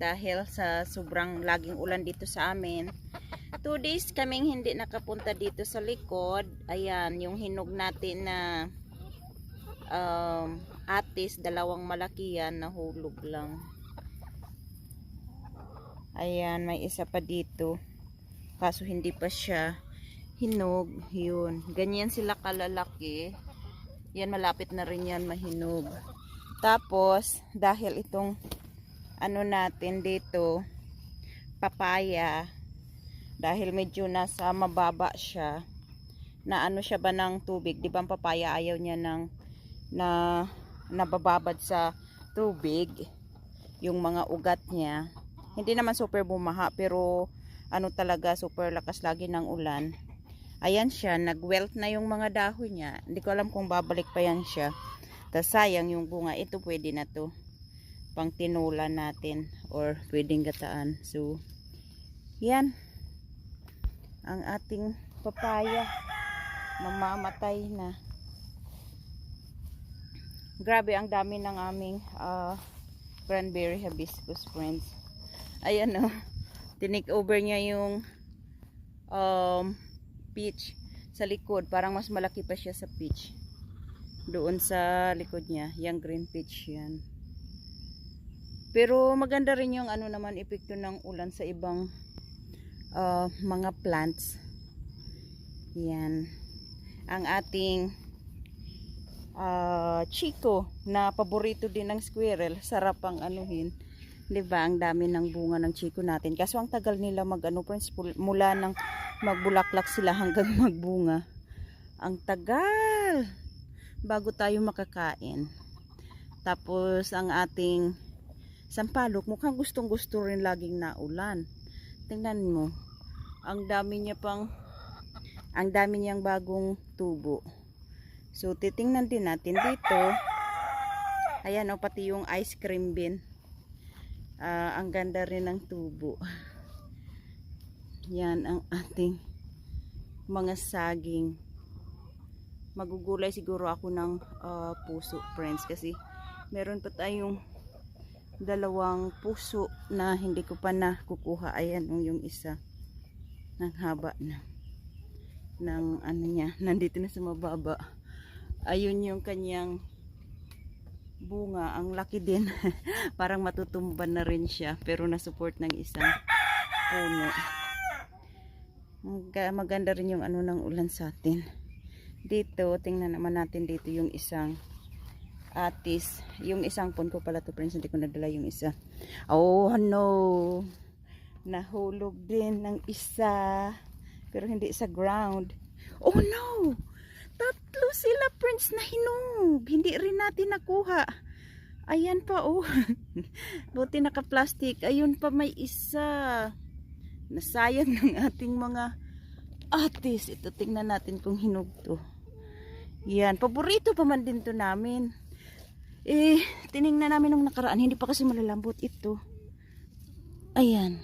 dahil sa sobrang laging ulan dito sa amin. Two days kaming hindi nakapunta dito sa likod. Ayan, yung hinog natin na um, atis, dalawang malaki yan, nahulog lang. Ayan, may isa pa dito. Kaso hindi pa siya hinog. Yun. Ganyan sila kalalaki. Yan, malapit na rin yan mahinog. Tapos, dahil itong ano natin dito, papaya, dahil medyo nasa mababa siya, na ano siya ba ng tubig, di ba papaya ayaw niya ng na nabababad sa tubig? Yung mga ugat niya. Hindi naman super bumaha pero ano talaga super lakas lagi ng ulan. Ayan siya nag-welt na yung mga dahon niya. Hindi ko alam kung babalik pa yan siya. Tas sayang yung bunga ito pwede na to pang tinula natin or pwedeng gataan. So yan. Ang ating papaya. Mamamatay na. Grabe ang dami ng aming ah, cranberry hibiscus friends. Ayan o tinik over niya yung um, peach sa likod. Parang mas malaki pa siya sa peach. Doon sa likod niya. Yung green peach yan pero maganda rin yung ano naman epekto ng ulan sa ibang ah, mga plants. Yan. Ang ating ah, chico na paborito din ng squirrel sarap ang anuhin. 'di ba? Ang dami ng bunga ng chico natin. Kaso ang tagal nila mag ano friends mula ng magbulaklak sila hanggang magbunga. Ang tagal bago tayo makakain. Tapos ang ating sampalok mukhang gustong gusto rin laging naulan tingnan mo ang dami niya pang ang dami niyang bagong tubo So, titingnan din natin dito. Ayan o, pati yung ice cream bin. Ah, ang ganda rin ng tubo. Yan ang ating mga saging. Magugulay siguro ako ng ah, puso, friends. Kasi meron pa tayong dalawang puso na hindi ko pa nakukuha. Ayan o, yung isa. Ng haba na. Ng ano niya. Nandito na sa mababa ayun yung kanyang bunga ang laki din parang matutumban na rin siya pero na-support ng isang puno Mag- maganda rin yung ano ng ulan sa atin dito tingnan naman natin dito yung isang atis yung isang pun ko pala to friends hindi ko nadala yung isa oh no nahulog din ng isa pero hindi sa ground oh no Tatlo sila, Prince, na hinog. Hindi rin natin nakuha. Ayan pa, oh. Buti naka-plastic. Ayun pa, may isa. Nasayang ng ating mga atis. Ito, tingnan natin kung hinog to. Yan, paborito pa man din to namin. Eh, tiningnan namin nung nakaraan. Hindi pa kasi malalambot ito. Ayan.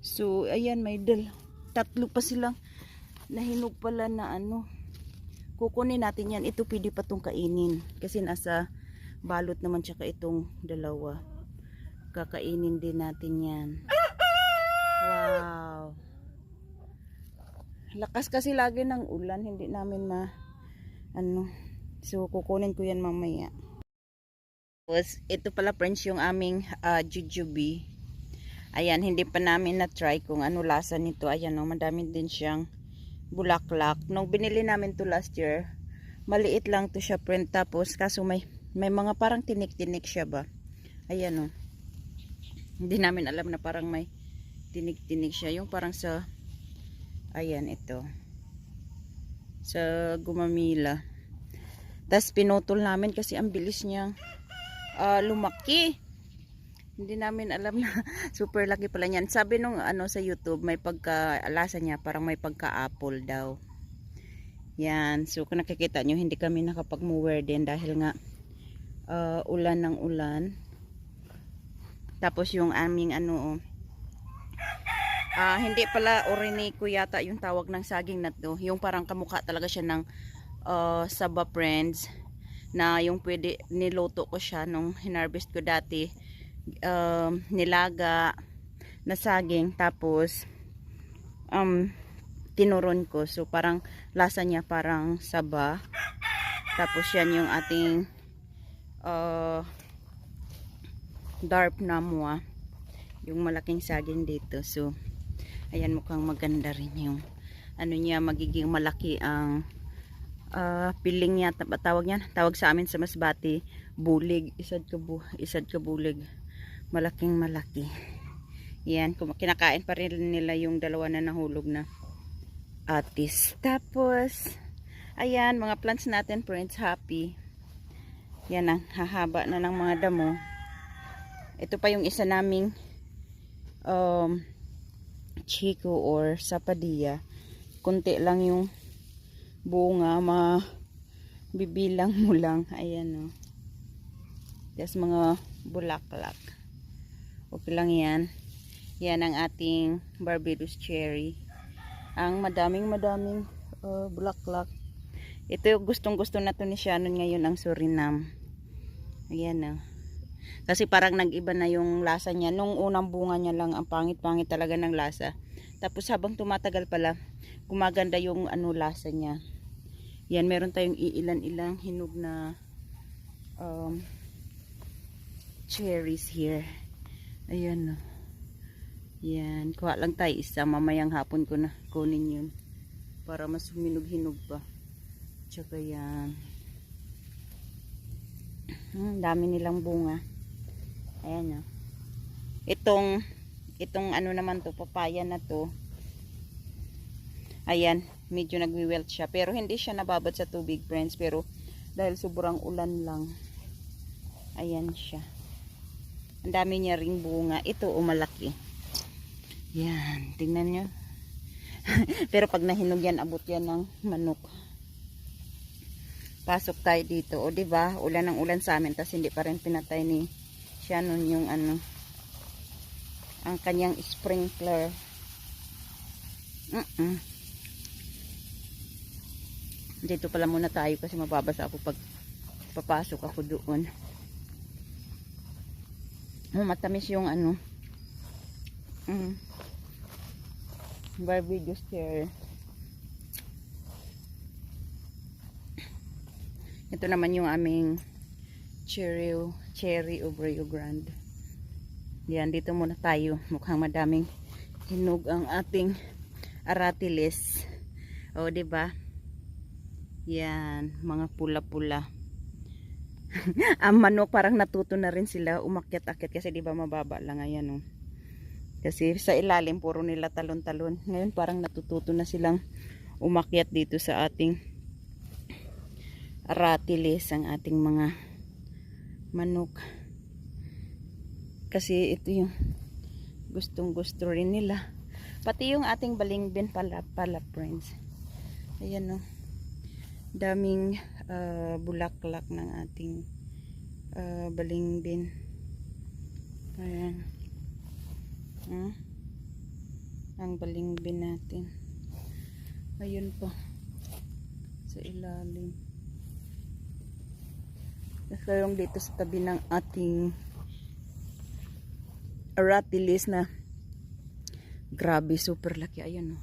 So, ayan, may dal. Tatlo pa silang nahinog pala na ano kukunin natin yan. Ito pwede pa itong kainin. Kasi nasa balot naman tsaka itong dalawa. Kakainin din natin yan. Wow. Lakas kasi lagi ng ulan. Hindi namin ma... Ano. So, kukunin ko yan mamaya. Tapos, ito pala friends yung aming uh, jujube. Ayan, hindi pa namin na-try kung ano lasa nito. Ayan, no, madami din siyang bulaklak. Nung binili namin to last year, maliit lang to siya print tapos kaso may may mga parang tinik-tinik siya ba. Ayan oh. Hindi namin alam na parang may tinik-tinik siya. Yung parang sa ayan ito. Sa gumamila. Tapos pinutol namin kasi ang bilis niyang uh, lumaki hindi namin alam na super laki pala niyan. Sabi nung ano sa YouTube, may pagka-alasa niya, parang may pagka-apple daw. Yan. So, kung nakikita nyo, hindi kami nakapag-mower din dahil nga uh, ulan ng ulan. Tapos yung aming ano, uh, hindi pala oriniko yata yung tawag ng saging na to. Yung parang kamukha talaga siya ng uh, saba friends na yung pwede niloto ko siya nung hinarvest ko dati um, nilaga na saging tapos um, tinuron ko. So parang lasa niya parang saba. Tapos yan yung ating uh, darp na mua. Yung malaking saging dito. So ayan mukhang maganda rin yung ano niya magiging malaki ang uh, piling niya ta- tawag niyan tawag sa amin sa Masbati bulig. Isad ka bu isad ka bulig. Malaking malaki. Yan kinakain pa rin nila yung dalawa na nahulog na atis. Tapos ayan mga plants natin friends happy. Yan ang hahaba na ng mga damo. Ito pa yung isa naming um, chico or sapadilla kunti lang yung bunga ma bibilang mo lang. Ayan o Tapos mga bulaklak. Okay lang yan. Yan ang ating Barbados cherry. Ang madaming madaming uh, bulaklak. Ito gustong gusto na to ni Shannon ngayon ang Suriname. Ayan o kasi parang nag-iba na yung lasa niya. Nung unang bunga niya lang ang pangit-pangit talaga ng lasa tapos habang tumatagal pala gumaganda yung ano lasa niya. Yan meron tayong iilan-ilang hinog na um, cherries here. Ayan o yan kuha lang tayo isa. Mamayang hapon ko na kunin yun para mas huminog-hinog pa. Tsaka yan. Hmm, dami nilang bunga. Ayan o itong itong ano naman to papaya na to. Ayan medyo nagwi-wilt siya. Pero hindi siya nababad sa tubig friends. Pero dahil sobrang ulan lang ayan siya. Ang dami niya ring bunga. Ito umalaki yan tingnan nyo. Pero pag nahinog yan abot yan ng manok. Pasok tayo dito. O ba? Ulan ng ulan sa amin tas hindi pa rin pinatay ni Shannon yung ano ang kanyang sprinkler. Mm -mm. dito pala muna tayo kasi mababasa ako pag papasok ako doon. Oh, matamis yung ano. Mm. Barbados cherry ito naman yung aming cherry cherry Obreo Grande yan, dito muna tayo. Mukhang madaming hinog ang ating aratilis. O, ba diba? Yan, mga pula-pula. ang manok parang natuto na rin sila umakyat-akyat kasi 'di ba mababa lang ayan oh. Kasi sa ilalim puro nila talon-talon. Ngayon parang natututo na silang umakyat dito sa ating aratilis ang ating mga manok kasi ito yung gustong gusto rin nila. Pati yung ating balingbin pala pala friends. Ayan o daming uh, bulaklak ng ating uh, balingbin ayan. Hmm? ang balingbin natin. Ayun po. Sa ilalim. Yung dito sa tabi ng ating aratilis na. Grabe super laki. Ayun oh.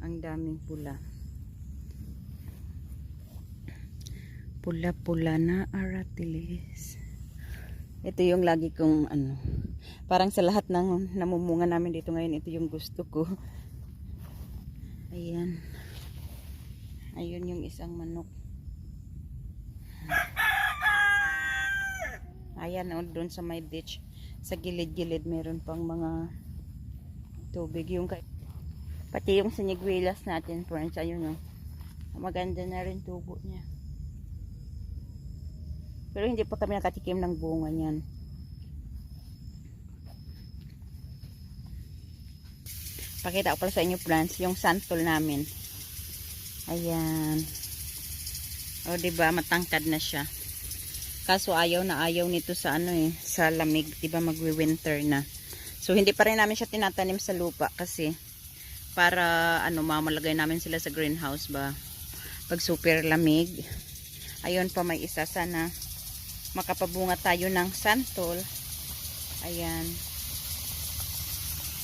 ang daming pula. Pula pula na aratilis ito yung lagi kong ano parang sa lahat ng namumunga namin dito ngayon ito yung gusto ko. Ayan. Ayun yung isang manok. Ayan o doon sa may ditch sa gilid-gilid meron pang mga tubig. Yung pati yung sinigwilas natin friends ayun o maganda na rin tubo niya. Pero hindi pa kami nakatikim ng bunga niyan. Pakita ko pala sa inyo friends yung santol namin. Ayan. O diba matangkad na siya Kaso ayaw na ayaw nito sa ano eh, sa lamig, 'di ba magwi-winter na. So hindi pa rin namin siya tinatanim sa lupa kasi para ano mamalagay namin sila sa greenhouse ba. Pag super lamig. Ayun pa may isa sana makapabunga tayo ng santol. Ayan.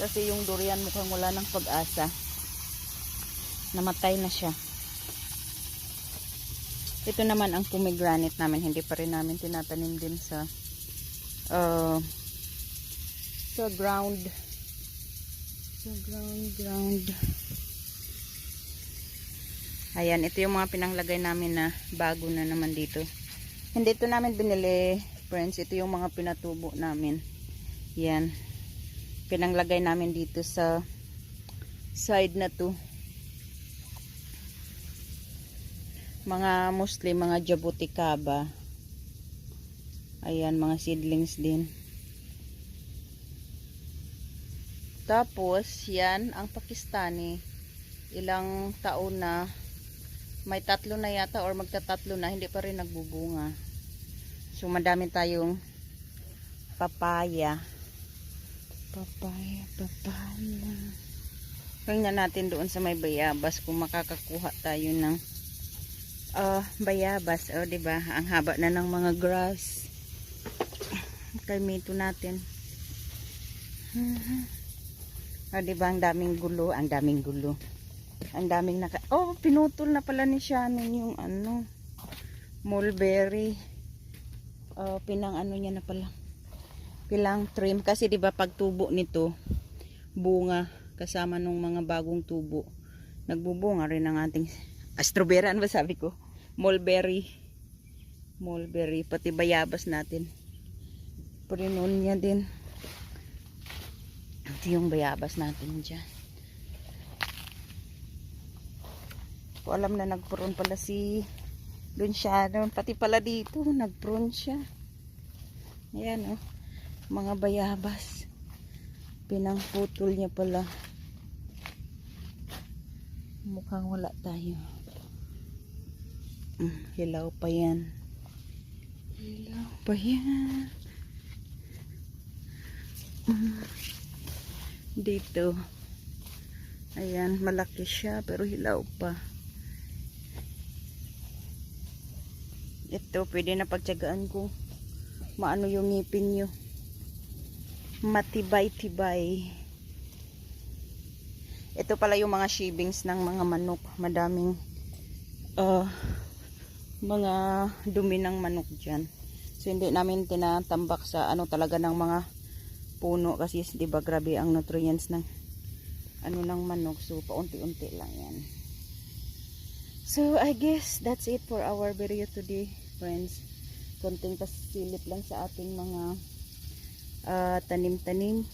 Kasi yung durian mukhang wala ng pag-asa. Namatay na siya. Ito naman ang pomegranate namin. Hindi pa rin namin tinatanim din sa uh, sa ground. Sa ground, ground. Ayan, ito yung mga pinanglagay namin na bago na naman dito. Hindi ito namin binili, friends. Ito yung mga pinatubo namin. Yan. Pinanglagay namin dito sa side na to. Mga Muslim, mga Jabuticaba. Ayan, mga seedlings din. Tapos, yan, ang Pakistani. Ilang taon na may tatlo na yata or magtatatlo na hindi pa rin nagbubunga so madami tayong papaya papaya papaya tingnan natin doon sa may bayabas kung makakakuha tayo ng uh, bayabas oh, di ba ang haba na ng mga grass kalmito natin o di ba ang daming gulo ang daming gulo ang daming naka... Oh, pinutol na pala ni Shannon yung ano, mulberry. Oh, pinang ano niya na pala. Pilang trim. Kasi di ba pag tubo nito, bunga kasama nung mga bagong tubo. Nagbubunga rin ang ating astrobera. Ano ba sabi ko? Mulberry. Mulberry. Pati bayabas natin. Prinon niya din. Ito yung bayabas natin dyan. ko alam na nagpuron pala si doon siya doon pati pala dito nagpuron siya ayan oh mga bayabas pinangputol niya pala mukhang wala tayo hilaw pa yan. Hilaw pa yan. Mm, dito. Ayan malaki siya pero hilaw pa. Ito pwede na pagtsagaan ko. Maano yung ngipin nyo. Matibay-tibay. Ito pala yung mga shibings ng mga manok. Madaming uh, mga dumi ng manok dyan. So hindi namin tinatambak sa ano talaga ng mga puno kasi di ba grabe ang nutrients ng ano ng manok. So paunti-unti lang yan. So I guess that's it for our video today friends. Konting pasilip lang sa ating mga uh, tanim-tanim.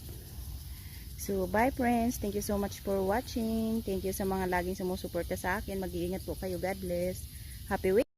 So bye friends. Thank you so much for watching. Thank you sa mga laging sumusuporta sa akin. Mag-iingat po kayo. God bless. Happy week